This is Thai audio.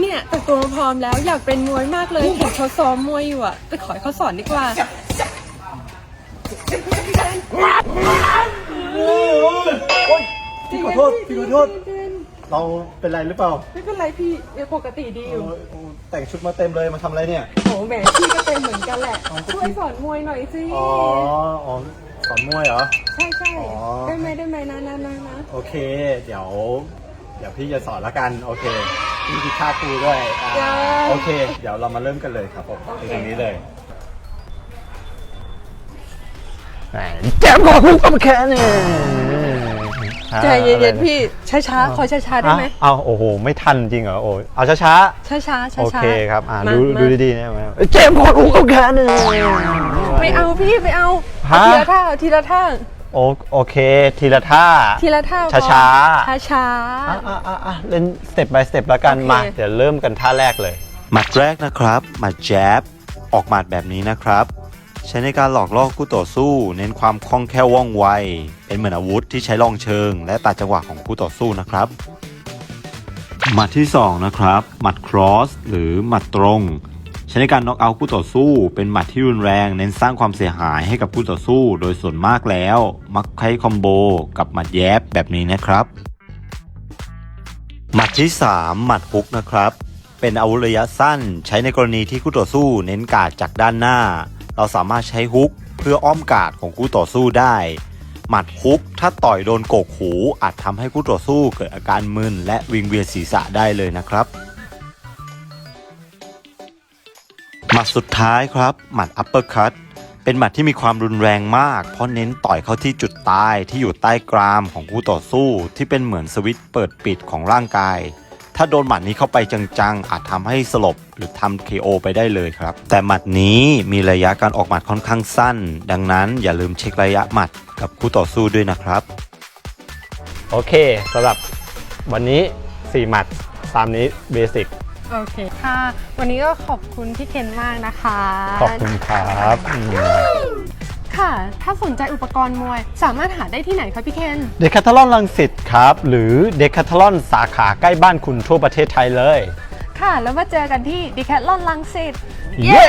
เนี่ยแต่งตัวมาพร้อมแล้วอยากเป็นมวยมากเลยเห็นเขาซ้อมมวยอยู่อะไปขอให้เขาสอนดีกว่าพี่ขอโทษพี่ขอโทษ เราเป็นไรหรือเปล่าไม่เป็นไรพี่ยังปกติดีอยู่โอ้ยโอ้ยแต่งชุดมาเต็มเลยมาทำอะไรเนี่ยโอ้แหมพี่ก็เป็นเหมือนกันแหละช่วยสอนมวยหน่อยสิอ๋ออ๋อสอนมวยเหรอ ใช่ใช่อ๋อ ได้ไหมได้ไหมนะนะนะนะโอเค เดี๋ยว เดี๋ยวพี่จะสอนละกัน โอเค พี่คิดค่าครูด้วยอ่าโอเค เดี๋ยวเรามาเริ่มกันเลยครับผมในตรงนี้เลยแจมของกูก็มาแค่นี้ใจเย็นๆพี่ช้าๆขอช้าๆได้ไหมเอาโอ้โห ไม่ทันจริงเหรอโอ้ยเอาช้าช้าๆช้าๆๆโอเคครับอ่ามาดูมาดูดีๆนะแจมของกูก็มาแค่นี้ไม่เอาพี่ไม่เอาฮะ เอาทีละท่าเอาทีละท่า โอโอเค ทีละท่า ทีละท่าพอช้าช้าอะอะอะอะเล่นสเต็ป by สเต็ปแล้วกันโอเคมา เดี๋ยวเริ่มกันท่าแรกเลย หมัดแรกนะครับ หมัดแจ๊บออกหมัดแบบนี้นะครับ ใช้ในการหลอกล่อคู่ต่อสู้ เน้นความคล่องแคล่วว่องไว เป็นเหมือนอาวุธที่ใช้ลองเชิง และตัดจังหวะของคู่ต่อสู้นะครับ หมัดที่ 2 นะครับ หมัดครอส หรือหมัดตรง ใช้ในการน็อกเอาท์คู่ต่อสู้ เป็นหมัดที่รุนแรงเน้นสร้างความเสียหายให้กับคู่ต่อสู้ โดยส่วนมากแล้ว มักใช้คอมโบกับหมัดแยบแบบนี้นะครับ หมัดที่ 3 หมัดฮุกนะครับ เป็นอาวุธระยะสั้น ใช้ในกรณีที่คู่ต่อสู้ เน้นการ์ดจากด้านหน้า เราสามารถใช้ฮุกเพื่ออ้อมการ์ดของคู่ต่อสู้ได้ หมัดฮุกถ้าต่อยโดนโกกหู อาจทำให้คู่ต่อสู้เกิดอาการมึนและวิงเวียนศีรษะได้เลยนะครับ หมัดสุดท้ายครับ หมัดอัปเปอร์คัตเป็นหมัดที่มีความรุนแรงมาก เพราะเน้นต่อยเข้าที่จุดตายที่อยู่ใต้กรามของคู่ต่อสู้ ที่เป็นเหมือนสวิตช์เปิดปิดของร่างกาย ถ้าโดนหมัดนี้เข้าไปจังๆ อาจทำให้สลบหรือทำ KO ไปได้เลยครับ แต่หมัดนี้มีระยะการออกหมัดค่อนข้างสั้น ดังนั้นอย่าลืมเช็คระยะหมัดกับคู่ต่อสู้ด้วยนะครับ โอเคสำหรับวันนี้ 4 หมัดตามนี้เบสิก โอเคค่ะ วันนี้ก็ขอบคุณพี่เคนมากนะคะ ขอบคุณครับอืมค่ะ ถ้าสนใจอุปกรณ์มวย สามารถหาได้ที่ไหนคะพี่เคน เดคาทลอนลังสิตครับ หรือเดคาทลอนสาขาใกล้บ้านคุณทั่วประเทศไทยเลย ค่ะ แล้วมาเจอกันที่ดีแคทลอนลังสิต เย้